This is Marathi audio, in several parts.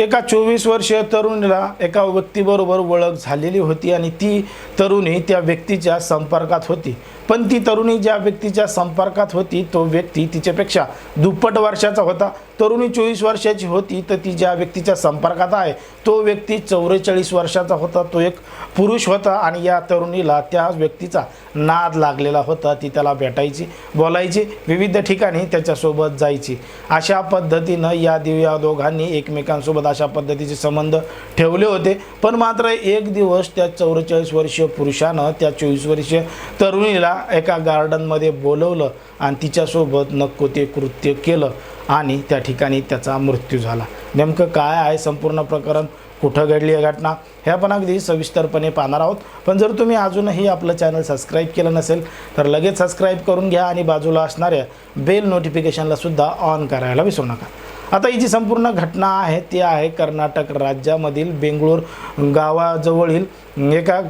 एका चोवीस वर्षीय तरुणीला एका व्यक्तीबरोबर ओळख झालेली होती आणि ती तरुणी त्या व्यक्तीच्या संपर्कात होती. पण ती तरुणी ज्या व्यक्तीच्या संपर्कात होती तो व्यक्ती तिच्यापेक्षा दुप्पट वर्षाचा होता. तरुणी चोवीस वर्षाची होती तर ती ज्या व्यक्तीच्या संपर्कात आहे तो व्यक्ती चौवेचाळीस वर्षाचा होता. तो एक पुरुष होता आणि या तरुणीला त्या व्यक्तीचा नाद लागलेला होता. ती त्याला भेटायची बोलायची विविध ठिकाणी त्याच्यासोबत जायची. अशा पद्धतीनं या दिव्या दोघांनी एकमेकांसोबत अशा पद्धतीचे संबंध ठेवले होते. पण मात्र एक दिवस त्या चौवेचाळीस वर्षीय पुरुषानं त्या चोवीस वर्षीय तरुणीला एका गार्डनमध्ये बोलवलं आणि तिच्यासोबत नको ते कृत्य केलं आणि त्या ठिकाणी त्याचा मृत्यू झाला. नेमकं काय आहे संपूर्ण प्रकरण? कुठं घडली आहे घटना? हे आपण अगदी सविस्तरपणे पाहणार आहोत. पण जर तुम्ही अजूनही आपलं चॅनल सबस्क्राईब केलं नसेल तर लगेच सबस्क्राईब करून घ्या आणि बाजूला असणाऱ्या बेल नोटिफिकेशनलासुद्धा ऑन करायला विसरू नका. आता ही जी संपूर्ण घटना आहे ती आहे कर्नाटक राज्यामधील बेंगळूर गावाजवळील एका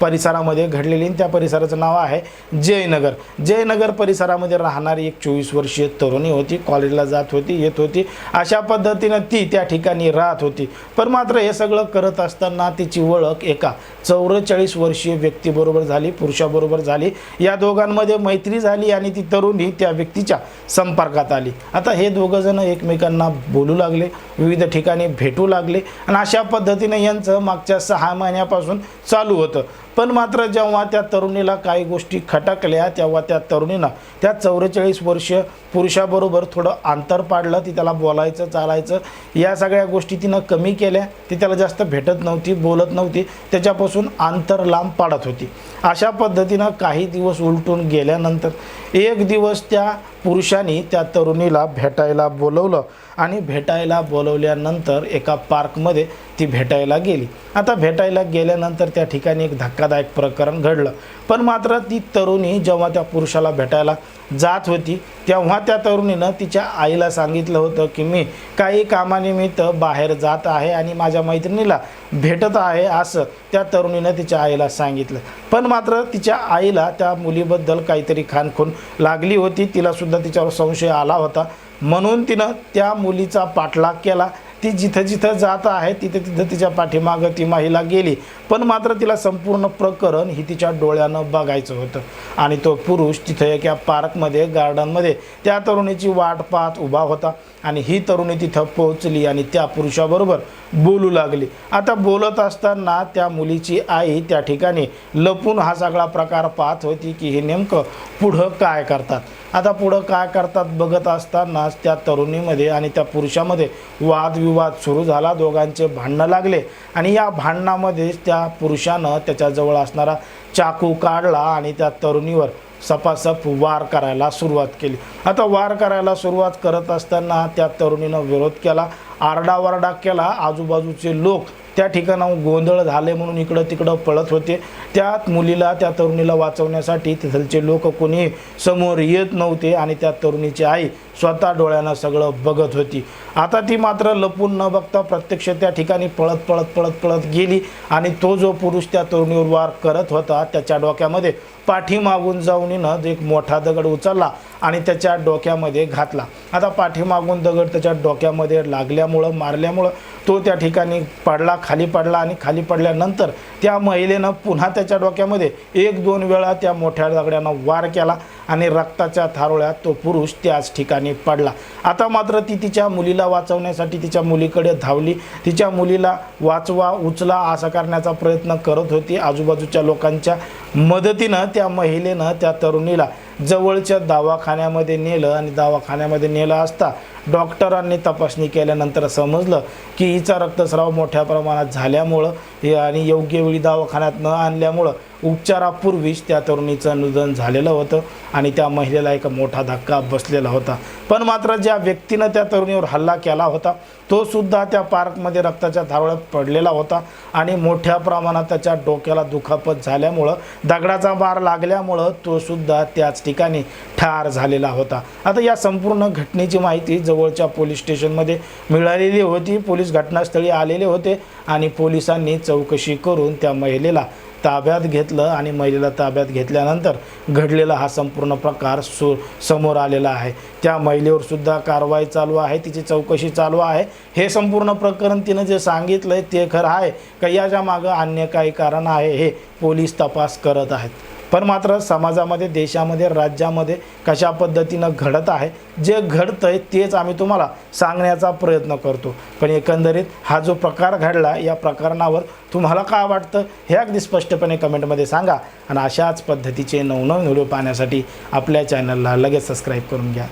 परिसरामध्ये घडलेली आणि त्या परिसराचं नाव आहे जयनगर. जयनगर परिसरामध्ये राहणारी एक चोवीस वर्षीय तरुणी होती कॉलेजला जात होती येत होती. अशा पद्धतीनं ती त्या ठिकाणी राहत होती. पण मात्र हे सगळं करत असताना तिची ओळख एका चौवेचाळीस वर्षीय व्यक्तीबरोबर झाली पुरुषाबरोबर झाली. या दोघांमध्ये मैत्री झाली आणि ती तरुणी त्या व्यक्तीच्या संपर्कात आली. आता हे दोघंजणं एकमेकांना त्यांना बोलू लागले विविध ठिकाणी भेटू लागले आणि अशा पद्धतीने यांचं मागच्या सहा महिन्यापासून चालू होतं. पण मात्र जेव्हा त्या तरुणीला काही गोष्टी खटकल्या तेव्हा त्या तरुणीनं त्या चौवेचाळीस वर्षीय पुरुषाबरोबर थोडं अंतर पाडलं. ती त्याला बोलायचं चालायचं या सगळ्या गोष्टी तिनं कमी केल्या. ती त्याला जास्त भेटत नव्हती बोलत नव्हती. त्याच्यापासून अंतर लांब पाडत होती. अशा पद्धतीनं काही दिवस उलटून गेल्यानंतर एक दिवस त्या पुरुषाने त्या तरुणीला भेटायला बोलवलं आणि भेटायला बोलवल्यानंतर एका पार्कमध्ये ती भेटायला गेली. आता भेटायला गेल्यानंतर त्या ठिकाणी एक धक्कादायक प्रकरण घडलं. पण मात्र ती तरुणी जेव्हा त्या पुरुषाला भेटायला जात होती तेव्हा त्या तरुणीनं तिच्या आईला सांगितलं होतं की मी काही कामानिमित्त बाहेर जात आहे आणि माझ्या मैत्रिणीला भेटत आहे असं त्या तरुणीनं तिच्या आईला सांगितलं. पण मात्र तिच्या आईला त्या मुलीबद्दल काहीतरी खानखून लागली होती. तिलासुद्धा तिच्यावर संशय आला होता. म्हणून तिनं त्या मुलीचा पाठलाग केला. ती जिथं जिथं जात आहे तिथं तिथं तिच्या पाठीमागं ती महिला गेली. पण मात्र तिला संपूर्ण प्रकरण ही तिच्या डोळ्यानं बघायचं होतं. आणि तो पुरुष तिथं एका पार्कमध्ये गार्डनमध्ये त्या तरुणीची वाट पाहत उभा होता. आणि ही तरुणी तिथं पोहोचली आणि त्या पुरुषाबरोबर बोलू लागली. आता बोलत असताना त्या मुलीची आई त्या ठिकाणी लपून हा सगळा प्रकार पाहत होती की हे नेमकं पुढं काय करतात. आता पुढं काय करतात बघत असतानाच त्या तरुणीमध्ये आणि त्या पुरुषामध्ये वादविवाद सुरू झाला. दोघांचे भांडणं लागले आणि या भांडणामध्येच त्या पुरुषानं त्याच्याजवळ असणारा चाकू काढला आणि त्या तरुणीवर सपासप वार करायला सुरुवात केली. आता वार करायला सुरुवात करत असताना त्या तरुणीनं विरोध केला आरडाओरडा केला. आजूबाजूचे लोक त्या ठिकाणाहून गोंधळ झाले म्हणून इकडं तिकडं पळत होते. त्यात मुलीला त्या तरुणीला वाचवण्यासाठी तिथलचे लोक कोणी समोर येत नव्हते आणि त्या तरुणीची आई स्वतः डोळ्यानं सगळं बघत होती. आता ती मात्र लपून न बघता प्रत्यक्ष त्या ठिकाणी पळत पळत पळत पळत गेली आणि तो जो पुरुष त्या तरुणीवर वार करत होता त्याच्या डोक्यामध्ये पाठीमागून जाऊन एक मोठा दगड उचलला आणि त्याच्या डोक्यामध्ये घातला. आता पाठीमागून दगड त्याच्या डोक्यामध्ये लागल्यामुळं मारल्यामुळं तो त्या ठिकाणी पडला खाली पडला आणि खाली पडल्यानंतर त्या महिलेनं पुन्हा त्याच्या डोक्यामध्ये एक दोन वेळा त्या मोठ्या दगड्यानं वार केला आणि रक्ताच्या थारोळ्यात तो पुरुष त्याच ठिकाणी पडला. आता मात्र ती तिच्या मुलीला वाचवण्यासाठी तिच्या मुलीकडे धावली. तिच्या मुलीला वाचवा उचला असा करण्याचा प्रयत्न करत होती. आजूबाजूच्या लोकांच्या मदतीनं त्या महिलेनं त्या तरुणीला जवळच्या दवाखान्यामध्ये नेलं आणि दवाखान्यामध्ये नेलं असता डॉक्टरांनी तपासणी केल्यानंतर समजलं की हिचा रक्तस्राव मोठ्या प्रमाणात झाल्यामुळं आणि योग्य वेळी दवाखान्यात न आणल्यामुळं उपचारापूर्वीच त्या तरुणीचं निधन झालेलं होतं आणि त्या महिलेला एक मोठा धक्का बसलेला होता. पण मात्र ज्या व्यक्तीनं त्या तरुणीवर हल्ला केला होता तो सुद्धा त्या पार्कमध्ये रक्ताच्या धावळ्यात पडलेला होता आणि मोठ्या प्रमाणात त्याच्या डोक्याला दुखापत झाल्यामुळं दगडाचा बार लागल्यामुळं तो सुद्धा त्याच ठिकाणी ठार झालेला होता. आता या संपूर्ण घटनेची माहिती जवळच्या पोलीस स्टेशनमध्ये मिळालेली होती. पोलीस घटनास्थळी आलेले होते आणि पोलिसांनी चौकशी करून त्या महिलेला ताब्यात घेतलं आणि महिलेला ताब्यात घेतल्यानंतर घडलेला हा संपूर्ण प्रकार सो समोर आलेला आहे. त्या महिलेवर सुद्धा कारवाई चालू आहे तिची चौकशी चालू आहे. हे संपूर्ण प्रकरण तिनं जे सांगितलं आहे ते खरं आहे का? याच्या मागं अन्य काही कारण आहे हे पोलीस तपास करत आहेत. पण मात्र समाजामध्ये देशामध्ये राज्यामध्ये कशा पद्धतीनं घडत आहे जे घडतं आहे तेच आम्ही तुम्हाला सांगण्याचा प्रयत्न करतो. पण एकंदरीत हा जो प्रकार घडला या प्रकरणावर तुम्हाला काय वाटतं हे अगदी स्पष्टपणे कमेंटमध्ये सांगा. आणि अशाच पद्धतीचे नवनवीन व्हिडिओ पाहण्यासाठी आपल्या चॅनलला लगेच सबस्क्राईब करून घ्या.